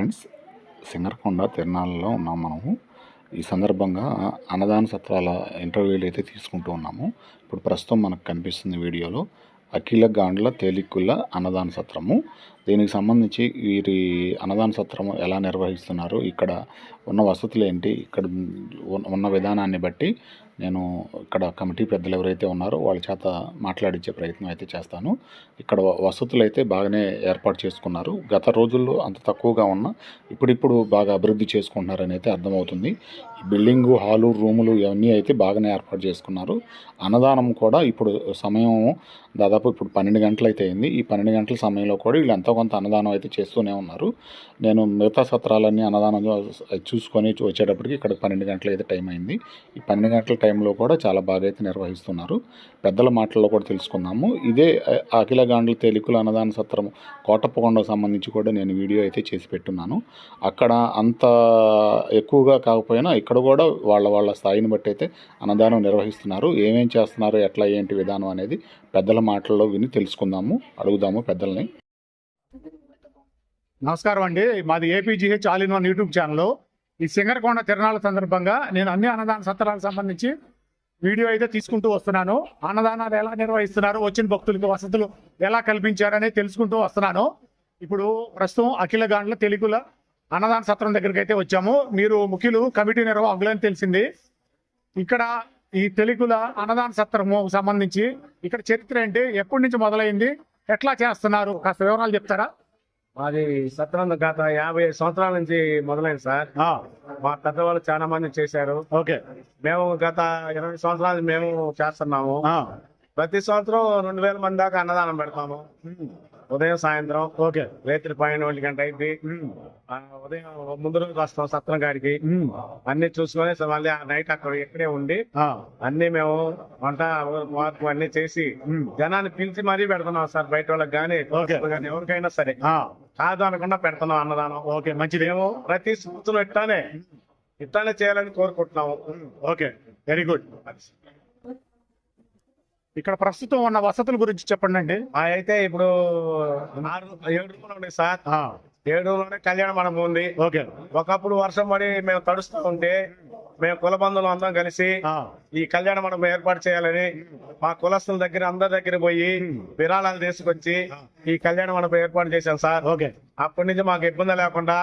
Friends Singarakonda తిరునాళ్ళలో ఉన్నాం మనము. ఈ సందర్భంగా అన్నదాన సత్రాల ఇంటర్వ్యూలు అయితే తీసుకుంటూ ఉన్నాము. ఇప్పుడు ప్రస్తుతం మనకు కనిపిస్తుంది వీడియోలో అఖిల గాండ్ల తేలిక్కుల అన్నదాన సత్రము. దీనికి సంబంధించి వీరి అన్నదాన సత్రము ఎలా నిర్వహిస్తున్నారు ఇక్కడ ఉన్న వసతులు ఏంటి ఇక్కడ ఉన్న విధానాన్ని బట్టి నేను ఇక్కడ కమిటీ పెద్దలు ఎవరైతే ఉన్నారో వాళ్ళ చేత మాట్లాడించే ప్రయత్నం అయితే చేస్తాను. ఇక్కడ వసతులు అయితే బాగానే ఏర్పాటు చేసుకున్నారు. గత రోజుల్లో అంత తక్కువగా ఉన్న ఇప్పుడిప్పుడు బాగా అభివృద్ధి చేసుకుంటున్నారని అయితే అర్థమవుతుంది. బిల్డింగు హాలు రూములు ఇవన్నీ అయితే బాగానే ఏర్పాటు చేసుకున్నారు. అన్నదానం కూడా ఇప్పుడు సమయం దాదాపు ఇప్పుడు పన్నెండు గంటలు అయితే అయింది. ఈ పన్నెండు గంటల సమయంలో కూడా వీళ్ళు ఎంతో కొంత అన్నదానం అయితే చేస్తూనే ఉన్నారు. నేను మిగతా సత్రాలన్నీ అన్నదానం చూసుకొని వచ్చేటప్పటికి ఇక్కడ పన్నెండు గంటలు అయితే టైం అయింది. ఈ పన్నెండు గంటల టైం టైంలో కూడా చాలా బాగా అయితే నిర్వహిస్తున్నారు. పెద్దల మాటల్లో కూడా తెలుసుకుందాము. ఇదే అఖిల గాండ్ల తేలికల అన్నదాన సత్రం కోటప్పకొండకు సంబంధించి కూడా నేను వీడియో అయితే చేసి పెట్టున్నాను. అక్కడ అంత ఎక్కువగా కాకపోయినా ఇక్కడ కూడా వాళ్ళ వాళ్ళ స్థాయిని బట్టి అయితే అన్నదానం నిర్వహిస్తున్నారు. ఏమేం చేస్తున్నారు ఎట్లా ఏంటి విధానం అనేది పెద్దల మాటల్లో విని తెలుసుకుందాము. అడుగుదాము పెద్దల్ని. నమస్కారం అండి. మాది APGH all in one YouTube channel. ఈ సింగరకొండ తిరణాల సందర్భంగా నేను అన్ని అన్నదాన సత్రాలకు సంబంధించి వీడియో అయితే తీసుకుంటూ వస్తున్నాను. అన్నదానాలు ఎలా నిర్వహిస్తున్నారు వచ్చిన భక్తులకు వసతులు ఎలా కల్పించారనే తెలుసుకుంటూ వస్తున్నాను. ఇప్పుడు ప్రస్తుతం అఖిల గాండ్ల తెలుగుల అన్నదాన సత్రం దగ్గరికి అయితే వచ్చాము. మీరు ముఖ్యులు కమిటీ నిర్వాహకులని తెలిసింది. ఇక్కడ ఈ తెలుగుల అన్నదాన సత్రము సంబంధించి ఇక్కడ చరిత్ర ఏంటి ఎప్పటి నుంచి మొదలైంది ఎట్లా చేస్తున్నారు కాస్త వివరాలు చెప్తారా? మాది సత్రం గత యాభై సంవత్సరాల నుంచి మొదలైంది సార్. మా పెద్దవాళ్ళు చాలా మంది చేశారు. ఓకే. మేము గత ఇరవై సంవత్సరాలు మేము చేస్తున్నాము. ప్రతి సంవత్సరం రెండు వేల మంది దాకా అన్నదానం పెడతాము. ఉదయం సాయంత్రం. ఓకే. రేత్రి పన్నెండు ఒంటి గంట అయింది. ఉదయం ముందు రోజు వస్తాం సత్రం గారికి అన్ని చూసుకొని మళ్ళీ ఆ నైట్ అక్కడ ఇక్కడే ఉండి అన్ని మేము వంట మార్పు అన్ని చేసి జనాన్ని పిలిచి మరీ పెడుతున్నాం సార్ బయట వాళ్ళకి కానీ ఎవరికైనా సరే. కాదు అనకుండా పెడుతున్నాం అన్నదానం. ఓకే మంచిది. మేము ప్రతి సంవత్సరం ఇట్లానే ఇట్లానే చేయాలని కోరుకుంటున్నాము. Okay very good. ఇక్కడ ప్రస్తుతం ఉన్న వసతుల గురించి చెప్పండి అండి మా అయితే ఇప్పుడు ఆరు ఏడు రూములు ఉన్నాయి సార్. ఏడు రూములోనే కళ్యాణ మండపం ఉంది. ఓకే. ఒకప్పుడు వర్షం పడి మేము తడుస్తూ ఉంటే మేము కుల బంధువులు అందరం కలిసి ఈ కళ్యాణ మండపం ఏర్పాటు చేయాలని మా కులస్తుల దగ్గర అందరి దగ్గర పోయి విరాళాలు తీసుకొచ్చి ఈ కళ్యాణ మండపం ఏర్పాటు చేశాం సార్. ఓకే. అప్పటి నుంచి మాకు ఇబ్బంది లేకుండా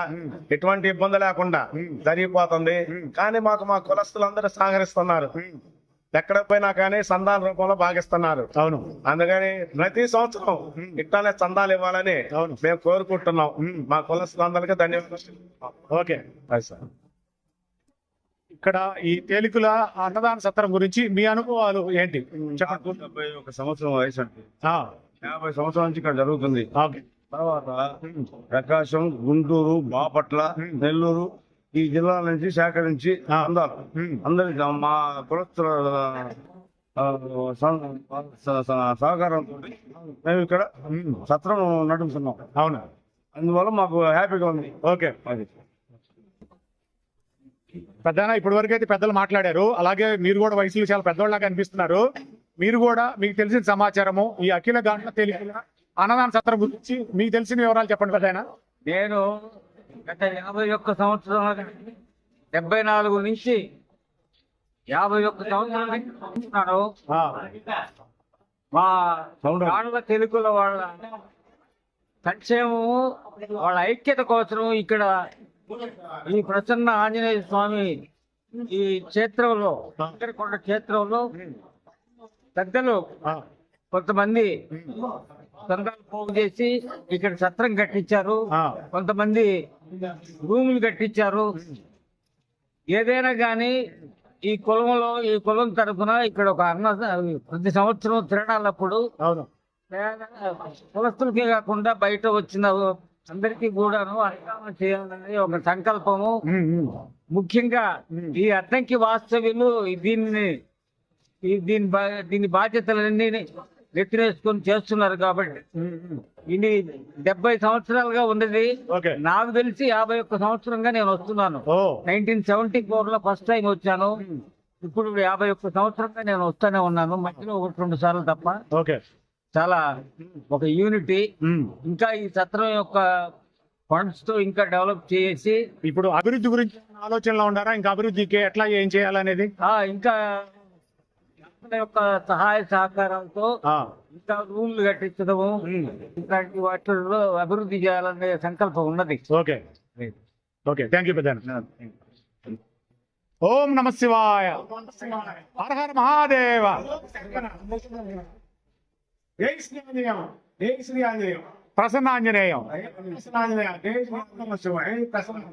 ఎటువంటి ఇబ్బంది లేకుండా జరిగిపోతుంది. కానీ మాకు మా కులస్తులందరూ సహకరిస్తున్నారు. ఎక్కడ పోయినా కానీ సందాన రూపంలో భాగిస్తున్నారు. అవును. అందుకని ప్రతి సంవత్సరం ఇట్లానే చందాలు ఇవ్వాలని అవును. మేము కోరుకుంటున్నాం. మా కులస్తులందరికీ ధన్యవాదాలు. ఓకే. సార్. ఇక్కడ ఈ తేలికల అన్నదాన సత్రం గురించి మీ అనుభవాలు ఏంటి? చెప్పండి. డెబ్బై ఒక సంవత్సరం వయసు అండి. యాభై సంవత్సరాల నుంచి ఇక్కడ జరుగుతుంది. ఓకే. తర్వాత ప్రకాశం గుంటూరు బాపట్ల నెల్లూరు ఈ జిల్లాల నుంచి సేకరించి. అందాలు అందరికి మా కులస్తుల సహకారంతో మేము ఇక్కడ సత్రం నడుపుతున్నాం. అవును? అందువల్ల మాకు హ్యాపీగా ఉంది. ఓకే. అది. పెద్దనా ఇప్పటి వరకు అయితే పెద్దలు మాట్లాడారు. అలాగే మీరు కూడా వయసులో చాలా పెద్దవాళ్ళగా కనిపిస్తున్నారు మీరు కూడా మీకు తెలిసిన సమాచారము ఈ అఖిల గాంట్ల తేలికల అన్నదాన సత్రం గురించి మీకు తెలిసిన వివరాలు చెప్పండి పెద్దనా నేను గత యాభై ఒక్క సంవత్సరాల డెబ్బై నాలుగు నుంచి యాభై ఒక్క సంవత్సరాల మా తెలుగుల వాళ్ళ సంక్షేమము వాళ్ళ ఐక్యత కోసం ఇక్కడ ఈ ప్రసన్న ఆంజనేయ స్వామి ఈ క్షేత్రంలో కొండ క్షేత్రంలో పెద్దలు కొంతమంది సంఘాలు పోగు చేసి ఇక్కడ సత్రం కట్టించారు. కొంతమంది రూములు కట్టించారు. ఏదైనా కానీ ఈ కులంలో ఈ కులం తరఫున ఇక్కడ ఒక అన్న ప్రతి సంవత్సరం తిరణాలప్పుడు కులస్తులకే కాకుండా బయట వచ్చిన అందరికీ కూడాను అన్నదానం చేయాలనేది ఒక సంకల్పము. ముఖ్యంగా ఈ అద్దంకి వాస్తవ్యులు దీన్ని దీని దీని బాధ్యతలన్నీ నెత్తినేసుకొని చేస్తున్నారు కాబట్టి. ఇది డెబ్బై సంవత్సరాలుగా ఉన్నది. నాకు తెలిసి యాభై ఒక్క సంవత్సరంగా నేను వస్తున్నాను. నైన్టీన్ సెవెంటీ ఫోర్లో ఫస్ట్ టైం వచ్చాను. ఇప్పుడు యాభై ఒక్క సంవత్సరంగా నేను వస్తూనే ఉన్నాను. మధ్యలో ఒకటి రెండు సార్లు తప్ప ఓకే. చాలా ఒక యూనిటీ. ఇంకా ఈ సత్రం యొక్క ఫండ్స్తో ఇంకా డెవలప్ చేసి ఇప్పుడు అభివృద్ధి గురించి ఆలోచనలో ఉన్నారా? ఇంకా అభివృద్ధికి ఎట్లా ఏం చేయాలనేది? ఇంకా భక్తుల యొక్క సహాయ సహకారంతో ఇంకా రూమ్లు కట్టించడము ఇట్లాంటి వాటిల్లో అభివృద్ధి చేయాలనే సంకల్పం ఉన్నది. ఓకే. ఓకే. థ్యాంక్ యూ పెద్ద ఓం నమ శివాయ. హర హర మహాదేవ. జై శ్రీ ఆంజనేయం జై శ్రీ ఆంజనేయం ప్రసన్న ఆంజనేయం ప్రసన్న ఆంజనేయ జై శ్రీ నమ శివాయ. జై ప్రసన్న